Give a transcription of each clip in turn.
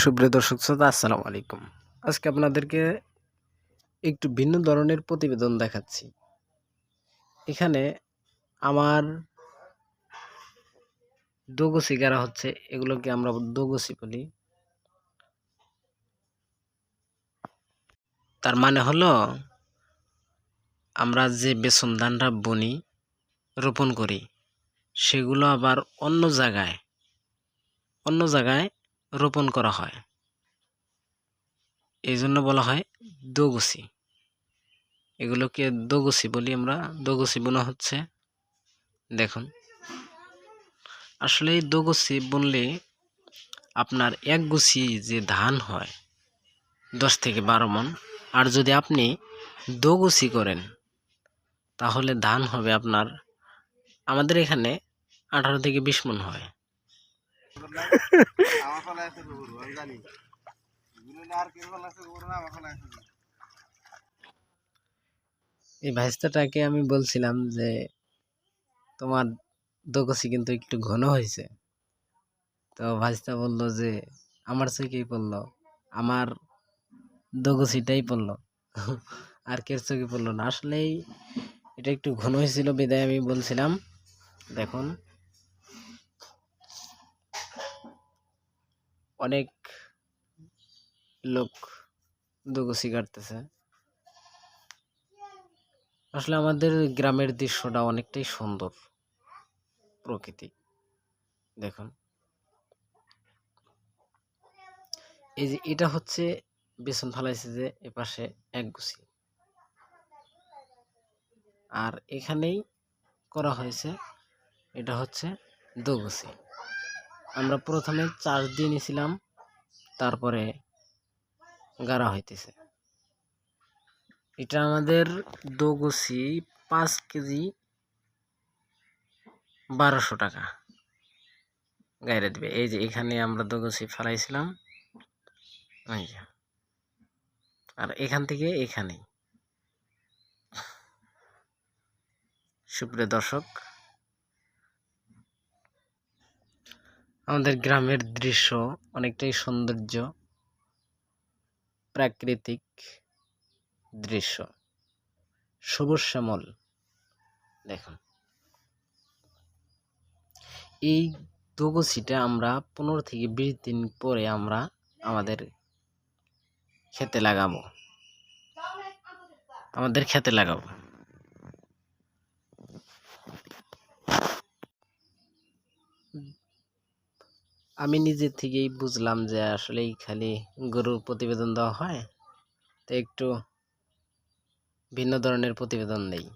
সুপ্রিয় দর্শক শ্রোতা, আসসালামু আলাইকুম। আজকে আপনাদেরকে একটু ভিন্ন ধরনের প্রতিবেদন দেখাচ্ছি। এখানে আমার দোগসি গারা হচ্ছে, এগুলোকে আমরা দোগসি বলি। তার মানে হলো, আমরা যে বেসন ধানটা বনি, রোপণ করি, সেগুলো আবার অন্য জায়গায় অন্য জায়গায় রোপণ করা হয়। এই জন্য বলা হয় দোগসি। এগুলোকে দোগসি বলি আমরা। দোগসি বোনা হচ্ছে, দেখুন। আসলে এই দোগসি বুনলে আপনার এক গুছি যে ধান হয়, দশ থেকে বারো মন, আর যদি আপনি দোগসি করেন, তাহলে ধান হবে আপনার, আমাদের এখানে আঠারো থেকে বিশ মন হয়। এই ভাইস্তাটাকে আমি বলছিলাম যে তোমার দোকসি কিন্তু একটু ঘন হয়েছে। তো ভাইস্তা বলল যে আমার চোখেই পড়ল আমার দোগসিটাই পড়ল। আর কের চোখে পড়ল না? আসলেই এটা একটু ঘন হয়েছিল বিদায় আমি বলছিলাম। দেখুন অনেক লোক দোগসি কাটতেছে। আসলে আমাদের গ্রামের দৃশ্যটা অনেকটাই সুন্দর প্রকৃতি। দেখুন। এই যে এটা হচ্ছে বেসন ফালাইছে যে এপাশে এক গুছি। আর এখানেই করা হয়েছে, এটা হচ্ছে দোগুছি। আমরা প্রথমে চার্জ দিয়ে নিয়েছিলাম, তারপরে গাড়া হইতেছে। এটা আমাদের দোগুছি পাঁচ কেজি বারোশো টাকা। গাইরে দিবে। এই যে এখানে আমরা দোগুছি ফেলাইছিলাম আর এখান থেকে এখানেই। সুপ্রিয় দর্শক আমাদের গ্রামের দৃশ্য অনেকটাই সৌন্দর্য, প্রাকৃতিক দৃশ্য। সবুজ শ্যামল, দেখুন। এই দোগছিটা আমরা পনেরো থেকে বিশ দিন পরে আমরা আমাদের খেতে লাগাবো। আমাদের খেতে লাগাবো। আমি নিজে থেকেই বুঝলাম যে আসলেই খালি গরুর প্রতিবেদন দেওয়া হয়। তো একটু ভিন্ন ধরনের প্রতিবেদন নেই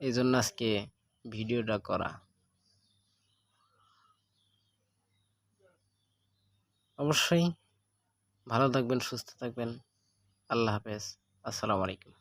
এই জন্য আজকে ভিডিওটা করা। অবশ্যই ভালো থাকবেন, সুস্থ থাকবেন। আল্লাহ হাফেজ। আসসালামু আলাইকুম।